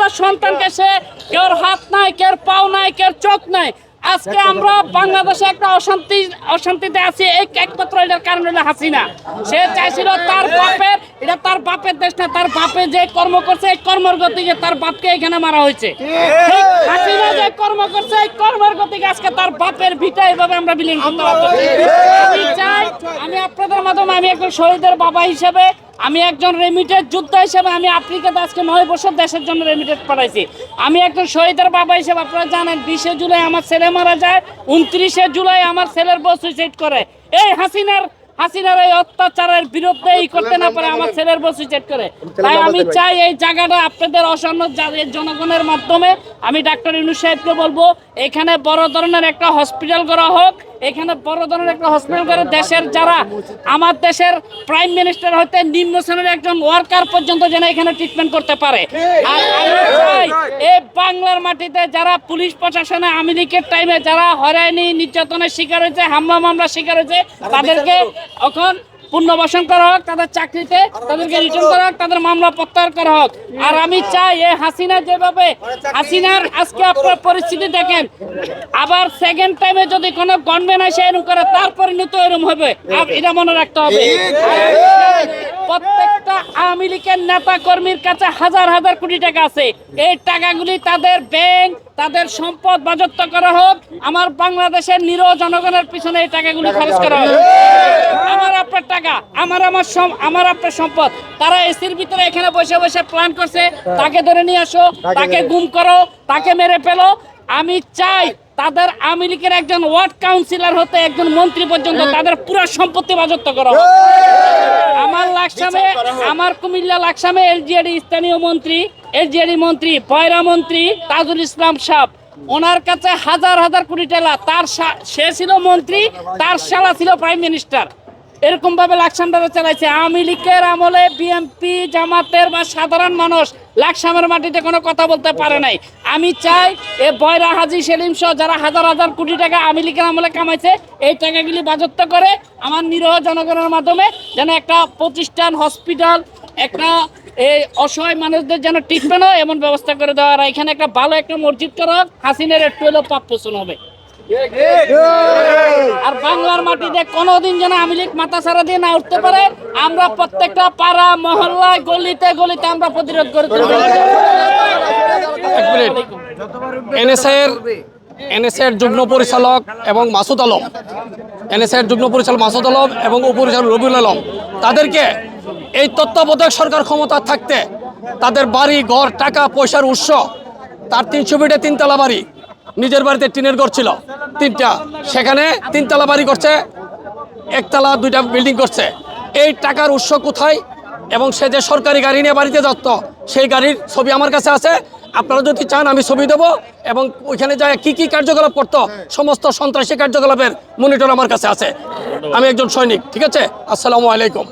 তার সন্তানকে সে কেউ হাত নাই কেউ পাও নাই কেউ চোখ নাই। আজকে আমরা বাংলাদেশে একটা অশান্তি অশান্তিতে আছি এই একমাত্র এটার কারণ হলো হাসিনা। সে চাইছিল তার বাপের এটা তার বাপের দেশ না তার বাপে যে কর্ম করছে এই কর্মের গতিকে তার বাপকে এখানে মারা হয়েছে। হাসিনা যে কর্ম করছে এই কর্মের গতিকে আজকে তার বাপের ভিটা এইভাবে আমরা বিলীন করতে পারব। আমি চাই আমি আপনাদের মাধ্যমে আমি একজন শহীদের বাবা হিসেবে আমি একজন রেমিটেড যোদ্ধা হিসেবে আমি আফ্রিকাতে আজকে নয় বছর দেশের জন্য রেমিটেড পাঠাইছি। আমি একজন শহীদের বাবা হিসেবে, আপনারা জানেন, বিশে জুলাই আমার ছেলে মারা যায়, উনত্রিশে জুলাই আমার ছেলের বউ সুইসাইড করে। এই হাসিনার হাসিনার এই অত্যাচারের বিরুদ্ধে এই করতে না পারে আমার ছেলের বউ সুইসাইড করে। তাই আমি চাই এই জায়গাটা আপনাদের অসান্য জনগণের মাধ্যমে, আমি ডাক্তার ইনু সাহেবকে বলব, এখানে বড় ধরনের একটা হসপিটাল করা হোক এখানে বড় ধরনের একটা হসপিটাল করে দেশের যারা আমার দেশের প্রাইম মিনিস্টার হইতে নিম্ন শ্রেণির একজন ওয়ার্কার পর্যন্ত যেন এখানে ট্রিটমেন্ট করতে পারে। আর আমি চাই এই বাংলার মাটিতে যারা পুলিশ প্রশাসনে আমেরিকার লীগের টাইমে যারা হয়রানি নির্যাতনের শিকার হয়েছে হামলা মামলা শিকার হয়েছে তাদেরকে এখন পুনর্বাসন করা হোক তাদের চাকরিতে তাদেরকে রিটার্ন করা হোক তাদের মামলা প্রত্যাহার করা হোক। আর আমি চাই এই হাসিনা যেভাবে হাসিনার আজকে আপনার পরিস্থিতি দেখেন আবার সেকেন্ড টাইমে যদি কোনো গভর্নমেন্ট আসে এরকম করে তার পরিণত এরকম হবে। আর এটা মনে রাখতে হবে। প্রত্যেকটা আওয়ামী লীগের নেতা কর্মীর কাছে হাজার হাজার কোটি টাকা আছে। এই টাকাগুলি তাদের ব্যাংক তাদের সম্পদ বাজত্ব করা হোক। আমার বাংলাদেশের নিরহ জনগণের পিছনে এই টাকাগুলি খরচ করা হোক। আপনার টাকা আমার আমার আমার আপনার সম্পদ। তারা এসির ভিতরে এখানে বসে বসে প্ল্যান করছে তাকে ধরে নিয়ে আসো তাকে গুম করো তাকে মেরে ফেলো। আমি চাই তাদের আওয়ামী লীগের একজন ওয়ার্ড কাউন্সিলর হতে একজন মন্ত্রী পর্যন্ত তাদের পুরো সম্পত্তি বাজত্ব করা। হোক আমার লাকসামে আমার কুমিল্লা লাকসামে এলজিআডি স্থানীয় মন্ত্রী এলজিআডি মন্ত্রী পয়রা মন্ত্রী তাজুল ইসলাম সাহ ওনার কাছে হাজার হাজার কোটি টাকা তার সে ছিল মন্ত্রী তার শালা ছিল প্রাইম মিনিস্টার এরকম ভাবে লাকসামটা চালাইছে। আওয়ামী লীগের আমলে বিএনপি জামাতের বা সাধারণ মানুষ লাকসামের মাটিতে কোনো কথা বলতে পারে নাই। আমি চাই এ বয়রা হাজি সেলিম সহ যারা হাজার হাজার কোটি টাকা আওয়ামী লীগের আমলে কামাইছে, এই টাকাগুলি বাজত্ব করে আমার নিরহ জনগণের মাধ্যমে যেন একটা প্রতিষ্ঠান, হসপিটাল, একটা এই অসহায় মানুষদের যেন ট্রিটমেন্ট হয় এমন ব্যবস্থা করে দেওয়া আর এখানে একটা ভালো একটা মসজিদ করা হাসিনের একটু হলেও পাপ পোষণ হবে। আর বাংলার মাটিতে কোনোদিন যেন আওয়ামী লীগ মাথা সারা দিয়ে না উঠতে পারে আমরা প্রত্যেকটা পাড়া মহল্লায় গলিতে গলিতে আমরা প্রতিরোধ করে তুলব। এক মিনিট। এনএসএর এনএসএর যুগ্ম পরিচালক এবং মাসুদ আলম। এনএসএর যুগ্ম পরিচালক মাসুদ আলম এবং উপপরিচালক রবিউল আলম। তাদেরকে এই তত্ত্বাবধায়ক সরকার ক্ষমতা থাকতে তাদের বাড়ি ঘর টাকা পয়সার উৎস তার তিনশো ফিটে তিনতলা বাড়ি নিজের বাড়িতে টিনের ঘর ছিল, তিনটা। সেখানে তিনতলা বাড়ি করছে, একতলা দুইটা বিল্ডিং করছে। এই টাকার উৎস কোথায়? এবং সে যে সরকারি গাড়ি নিয়ে বাড়িতে যাচ্ত সেই গাড়ির ছবি আমার কাছে আছে। আপনারা যদি চান, আমি ছবি দেবো এবং ওইখানে যায় কি কি কার্যকলাপ করতো, সমস্ত সন্ত্রাসী কার্যকলাপের মনিটর আমার কাছে আছে। আমি একজন সৈনিক, ঠিক আছে? আসসালামু আলাইকুম।